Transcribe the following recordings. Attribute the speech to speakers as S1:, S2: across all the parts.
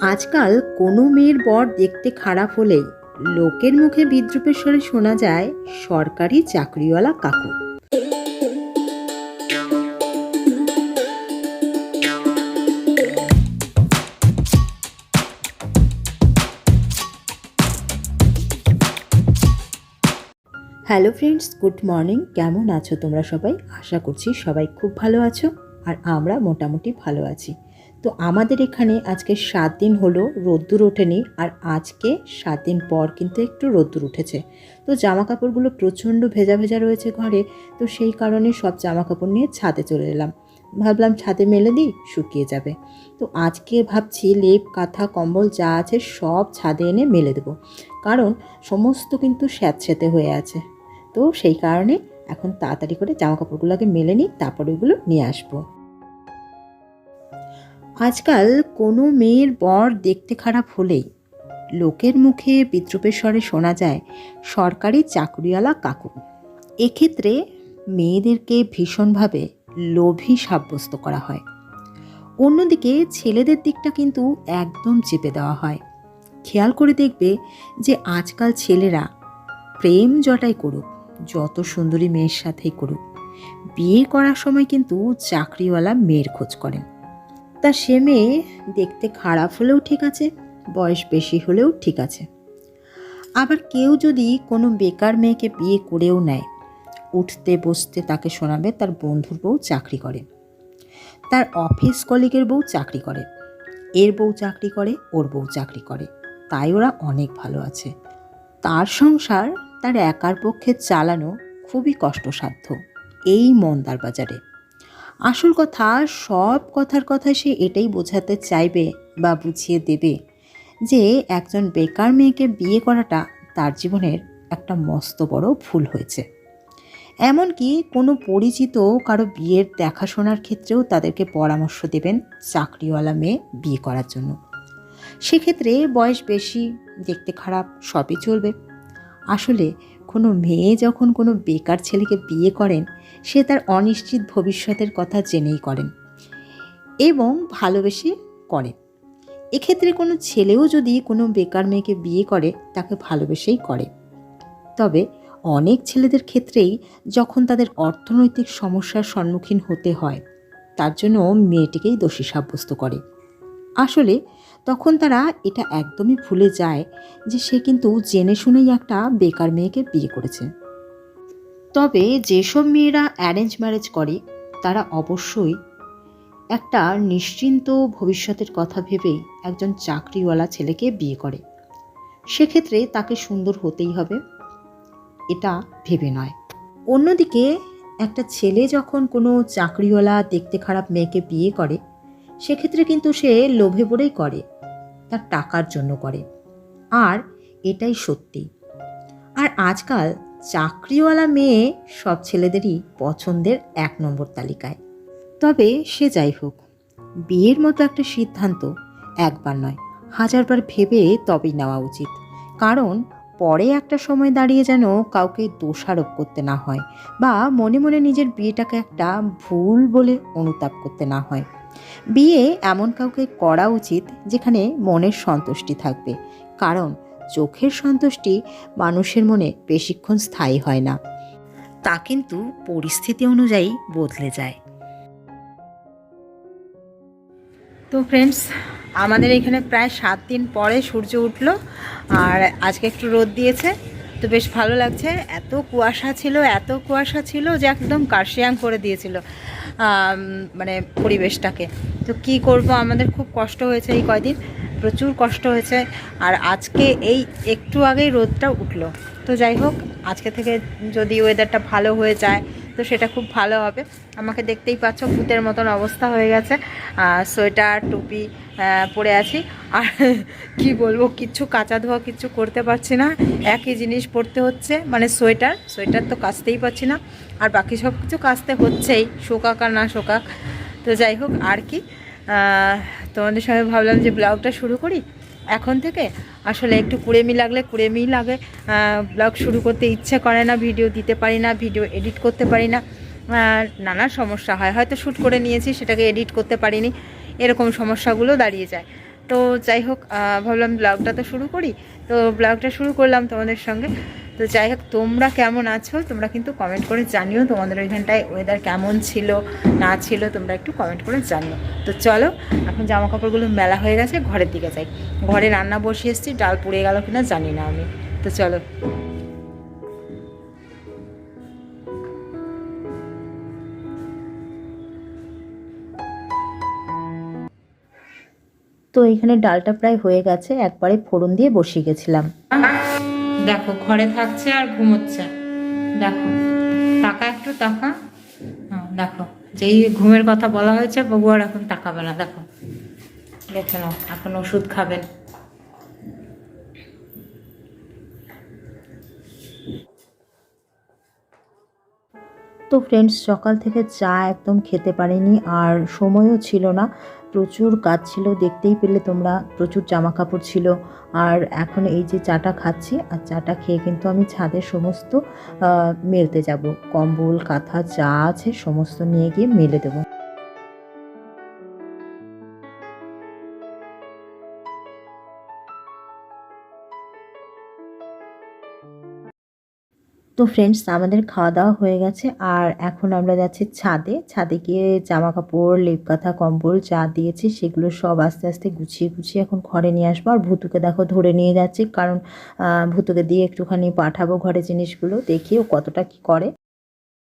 S1: আজকাল কোনো মেয়ের বর দেখতে খারাপ হলেই লোকের মুখে বিদ্রুপের স্বরে শোনা যায়, সরকারি চাকরিওয়ালা কাকু। Hello friends, good morning. কেমন আছো তোমরা সবাই? আশা করছি সবাই খুব ভালো আছো, আর আমরা মোটামুটি ভালো আছি। তো আমাদের এখানে আজকে সাত দিন হলো রোদ্দুর ওঠেনি আর আজকে সাত দিন পর কিন্তু একটু রোদ্দুর উঠেছে। তো জামা কাপড়গুলো প্রচণ্ড ভেজা ভেজা রয়েছে ঘরে, তো সেই কারণে সব জামা কাপড় নিয়ে ছাদে চলে এলাম। ভাবলাম ছাদে মেলে দিই, শুকিয়ে যাবে। তো আজকে ভাবছি লেপ, কাঁথা, কম্বল যা আছে সব ছাদে এনে মেলে দেবো। কারণ সমস্ত কিন্তু স্যাঁতস্যাঁতে হয়ে আছে। তো সেই কারণে এখন তাড়াতাড়ি করে জামা কাপড়গুলোকে মেলে নিই, তারপর ওইগুলো নিয়ে আসব। আজকাল কোনো মেয়ের বর দেখতে খারাপ হলেই লোকের মুখে বিদ্রুপের স্বরে শোনা যায়, সরকারি চাকরিওয়ালা কাকু। এক্ষেত্রে মেয়েদেরকে ভীষণভাবে লোভী সাব্যস্ত করা হয়। অন্যদিকে ছেলেদের দিকটা কিন্তু একদম চেপে দেওয়া হয়। খেয়াল করে দেখবে যে আজকাল ছেলেরা প্রেম জটাই করুক, যত সুন্দরী মেয়ের সাথেই করুক। বিয়ে করার সময় কিন্তু চাকরিওয়ালা মেয়ের খোঁজ করেন। তা সে মেয়ে দেখতে খারাপ হলেও ঠিক আছে, বয়স বেশি হলেও ঠিক আছে। আবার কেউ যদি কোনো বেকার মেয়েকে বিয়ে করেও নেয়, উঠতে বসতে তাকে শোনাবে, তার বন্ধুর বউ চাকরি করে। তার অফিস কলিগের বউ চাকরি করে। এর বউ চাকরি করে, ওর বউ চাকরি করে। তাই ওরা অনেক ভালো আছে। তার সংসার তার একার পক্ষে চালানো খুবই কষ্টসাধ্য। এই মন্দার বাজারে আসল কথা, সব কথার কথা সে এটাই বোঝাতে চাইবে বা বুঝিয়ে দেবে যে একজন বেকার মেয়েকে বিয়ে করাটা তার জীবনের একটা মস্ত বড় ভুল হয়েছে। এমনকি কোনো পরিচিত কারও বিয়ের দেখাশোনার ক্ষেত্রেও তাদেরকে পরামর্শ দেবেন চাকরিওয়ালা মেয়ে বিয়ে করার জন্য। সেক্ষেত্রে বয়স বেশি, দেখতে খারাপ, সবই চলবে। আসলে কোনো মেয়ে যখন কোনো বেকার ছেলেকে বিয়ে করেন, সে তার অনিশ্চিত ভবিষ্যতের কথা জেনেই করেন এবং ভালোবেসে করেন। এক্ষেত্রে কোনো ছেলেও যদি কোনো বেকার মেয়েকে বিয়ে করে, তাকে ভালোবেসেই করে। তবে অনেক ছেলেদের ক্ষেত্রেই যখন তাদের অর্থনৈতিক সমস্যার সম্মুখীন হতে হয়, তার জন্য মেয়েটিকেই দোষী সাব্যস্ত করে। আসলে তখন তারা এটা একদমই ভুলে যায় যে সে কিন্তু জেনে শুনেই একটা বেকার মেয়েকে বিয়ে করেছে। তবে যেসব মেয়েরা অ্যারেঞ্জ ম্যারেজ করে, তারা অবশ্যই একটা নিশ্চিন্ত ভবিষ্যতের কথা ভেবেই একজন চাকরিওয়ালা ছেলেকে বিয়ে করে। সেক্ষেত্রে তাকে সুন্দর হতেই হবে, এটা ভেবে নয়। অন্যদিকে একটা ছেলে যখন কোনো চাকরিওয়ালা দেখতে খারাপ মেয়েকে বিয়ে করে, সেক্ষেত্রে কিন্তু সে লোভে পড়েই করে। তার টাকার জন্য করে। আর এটাই সত্যি। আর আজকাল চাকরিওয়ালা মেয়ে সব ছেলেদেরই পছন্দের এক নম্বর তালিকায়। তবে সে যাই হোক, বিয়ের মতো একটা সিদ্ধান্ত একবার নয়, হাজারবার ভেবে তবেই নেওয়া উচিত। কারণ পরে একটা সময় দাঁড়িয়ে যেন কাউকে দোষারোপ করতে না হয় বা মনে মনে নিজের বিয়েটাকে একটা ভুল বলে অনুতাপ করতে না হয়। বিয়ে এমন কাউকে করা উচিত যেখানে মনের সন্তুষ্টি থাকবে। কারণ চোখের সন্তুষ্টি মানুষের মনে বেশিক্ষণ স্থায়ী হয় না। তা কিন্তু পরিস্থিতি অনুযায়ী বদলে যায়। তো ফ্রেন্ডস আমাদের এখানে প্রায় সাত দিন পরে সূর্য উঠল আর আজকে একটু রোদ দিয়েছে। তো বেশ ভালো লাগছে। এত কুয়াশা ছিল, এত কুয়াশা ছিল যে একদম কার্শিয়াং করে দিয়েছিল। মানে পরিবেশটাকে। তো কি করব? আমাদের খুব কষ্ট হয়েছে এই কয়দিন। প্রচুর কষ্ট হয়েছে। আর আজকে এই একটু আগেই রোদটা উঠল। তো যাই হোক, আজকে থেকে যদি ওয়েদারটা ভালো হয়ে যায় তো সেটা খুব ভালো হবে। আমাকে দেখতেই পাচ্ছ ভূতের মতন অবস্থা হয়ে গেছে। সোয়েটার, টুপি পরে আছি। আর কি বলব, কিচ্ছু কাঁচা ধোয়া কিচ্ছু করতে পারছি না। একই জিনিস পরতে হচ্ছে মানে সোয়েটার। সোয়েটার তো কাচতেই পারছি না। আর বাকি সব কিছু কাচতে হচ্ছেই, শোকাক আর না শোকাক। তো যাই হোক, আর কি। তোমাদের সঙ্গে ভাবলাম যে ব্লগটা শুরু করি। এখন থেকে? আসলে একটু কুড়েমি লাগলে কুড়েমি লাগে। ব্লগ শুরু করতে ইচ্ছে করে না ভিডিও দিতে পারি না ভিডিও এডিট করতে পারি না। নানা সমস্যা হয়। হয়তো শ্যুট করে নিয়েছি, সেটাকে এডিট করতে পারিনি। এরকম সমস্যাগুলো দাঁড়িয়ে যায়। তো যাই হোক ভাবলাম ব্লগটা তো শুরু করি। তো ব্লগটা শুরু করলাম তোমাদের সঙ্গে। তো যাই হোক, তোমরা কেমন আছো? তোমরা কিন্তু কমেন্ট করে জানিও তোমাদের ওইখানটায় ওয়েদার কেমন ছিল, না ছিল, তোমরা একটু কমেন্ট করে জানিও। তো চলো, এখন জামা কাপড়গুলো মেলা হয়ে গেছে, ঘরের দিকে যাই। ঘরে রান্না বসিয়ে এসেছি, ডাল পুড়ে গেল কিনা জানি না আমি। তো চলো।
S2: তো এখানে ডালটা প্রায় হয়ে গেছে, একবারে ফোড়ন দিয়ে বসিয়ে গেছিলাম।
S1: দেখো, ঘরে থাকছে আর ঘুমোচ্ছে। দেখো, টাকা একটু টাকা। হ্যাঁ দেখো, যেই ঘুমের কথা বলা হয়েছে বাবু আর এখন তাকাবে না, দেখো। দেখে নাও, এখন ওষুধ খাবেন।
S2: তো ফ্রেন্ডস সকাল থেকে চা একদম খেতে পারিনি আর সময়ও ছিল না। প্রচুর কাজ ছিল, দেখতেই পেলে তোমরা প্রচুর জামা কাপড় ছিল। আর এখন এই যে চাটা খাচ্ছি, আর চাটা খেয়ে কিন্তু আমি ছাদে সমস্ত মেলতে যাব। কম্বল, কাঁথা চা আছে সমস্ত নিয়ে গিয়ে মেলে দেবো। তো ফ্রেন্ডস আমাদের খাওয়া দাওয়া হয়ে গেছে। আর এখন আমরা যাচ্ছি ছাদে। ছাদে গিয়ে জামা কাপড় লেপ কাঁথা কম্বল যা দিয়েছি সেগুলো সব আস্তে আস্তে গুছিয়ে গুছিয়ে এখন ঘরে নিয়ে আসব। আর ভুতুকে দেখো ধরে নিয়ে যাচ্ছি। কারণ ভুতুকে দিয়ে একটুখানি পাঠাবো ঘরে জিনিসগুলো দেখি ও কতটা কি করে।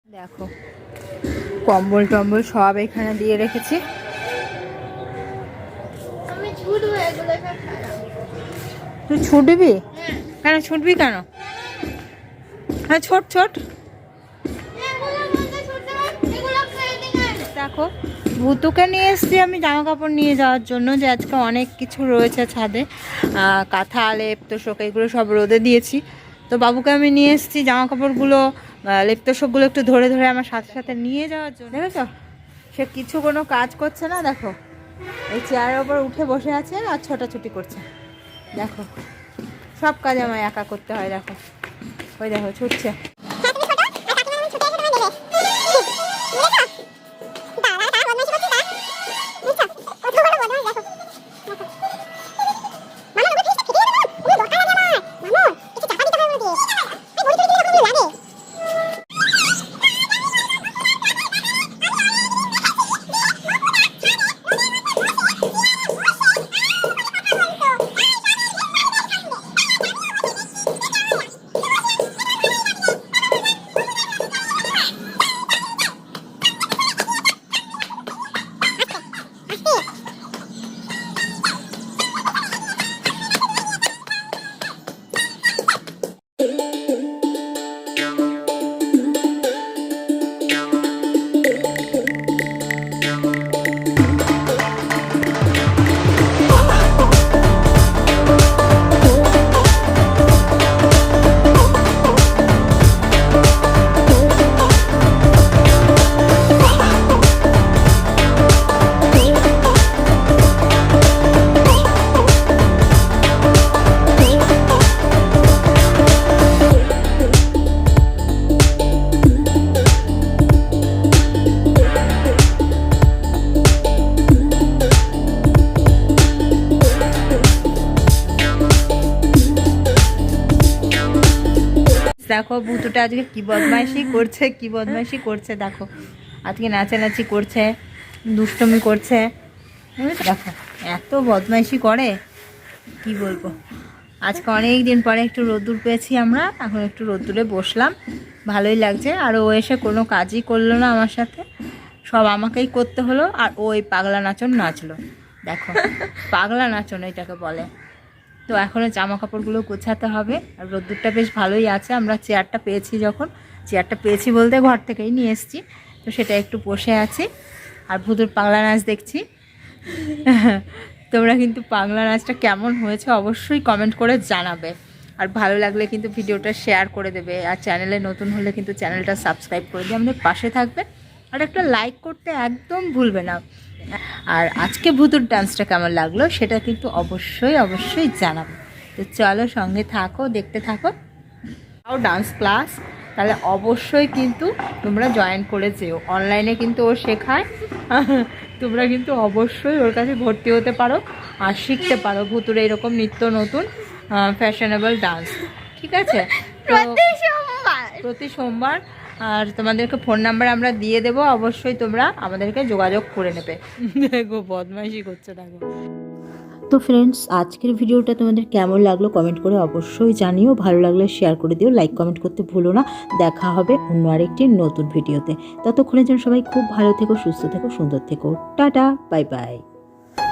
S1: দেখো কম্বল টম্বল সব এখানে দিয়ে রেখেছি। তুই ছুটবি? কেন ছুটবি কেন? হ্যাঁ ছোট ছোট। দেখো ভুতুকে নিয়ে এসেছি আমি জামা কাপড় নিয়ে যাওয়ার জন্য যে আজকে অনেক কিছু রয়েছে ছাদে। কাঁথা লেপ তোষক এগুলো সব রোদে দিয়েছি। তো বাবুকে আমি নিয়ে এসেছি জামা কাপড়গুলো লেপ তোষকগুলো একটু ধরে ধরে আমার সাথে সাথে নিয়ে যাওয়ার জন্য। দেখেছ? সে কিছু কোনো কাজ করছে না দেখো। এই চেয়ারের ওপর উঠে বসে আছে আর ছোটাছুটি করছে। দেখো সব কাজ আমায় একা করতে হয় দেখো। ওই দেখো ছুটছে দেখো, ভুতুটা আজকে কি বদমাইশি করছে, কি বদমাইশি করছে, দেখো। আজকে নাচানাচি করছে, দুষ্টমি করছে? দেখো, এত বদমাইশি করে, কি বলব? আজকে অনেক দিন পরে একটু রোদ্দুর পেয়েছি আমরা, এখন একটু রোদ্দুরে বসলাম। ভালোই লাগছে, আর ও এসে কোনো কাজই করল না আমার সাথে। সব আমাকেই করতে হলো, আর ও এই পাগলা নাচন নাচলো। দেখো, পাগলা নাচন এটাকে বলে। তো এখনও জামা কাপড়গুলো গোছাতে হবে আর রোদ্দুরটা বেশ ভালোই আছে। আমরা চেয়ারটা পেয়েছি যখন। চেয়ারটা পেয়েছি বলতে ঘর থেকেই নিয়ে এসেছি। তো সেটা একটু বসে আছি। আর ভুতুর পাগলা নাচ দেখছি। তোমরা কিন্তু পাগলা নাচটা কেমন হয়েছে অবশ্যই কমেন্ট করে জানাবে। আর ভালো লাগলে কিন্তু ভিডিওটা শেয়ার করে দেবে। আর চ্যানেলে নতুন হলে কিন্তু চ্যানেলটা সাবস্ক্রাইব করে দিয়ে আমাদের পাশে থাকবে। আর একটা লাইক করতে একদম ভুলবে না। আর আজকে ভুতুর ডান্সটা কেমন লাগল সেটা কিন্তু অবশ্যই অবশ্যই জানাবে। তো চলো সঙ্গে থাকো দেখতে থাকো। আর ডান্স ক্লাস তাহলে অবশ্যই কিন্তু তোমরা জয়েন করে যেও। অনলাইনে কিন্তু ও শেখায় তোমরা কিন্তু অবশ্যই ওর কাছে ভর্তি হতে পারো আর শিখতে পারো। ভুতুরে এরকম নিত্য নতুন ফ্যাশনেবল ডান্স ঠিক আছে? তো
S3: প্রতি সোমবার।
S1: প্রতি সোমবার আর তোমাদেরকে ফোন নাম্বার আমরা দিয়ে দেবো অবশ্যই তোমরা আমাদেরকে যোগাযোগ করে নেবে। দেখো বদমাইশি করছে দেখো।
S4: তো ফ্রেন্ডস আজকের ভিডিওটা তোমাদের কেমন লাগল কমেন্ট করে অবশ্যই জানিও ভালো লাগলে শেয়ার করে দিও লাইক কমেন্ট করতে ভুলো না। দেখা হবে অন্য আরেকটি নতুন ভিডিওতে ততক্ষণের জন্য সবাই খুব ভালো থেকো সুস্থ থেকো সুন্দর থেকো। Tata bye bye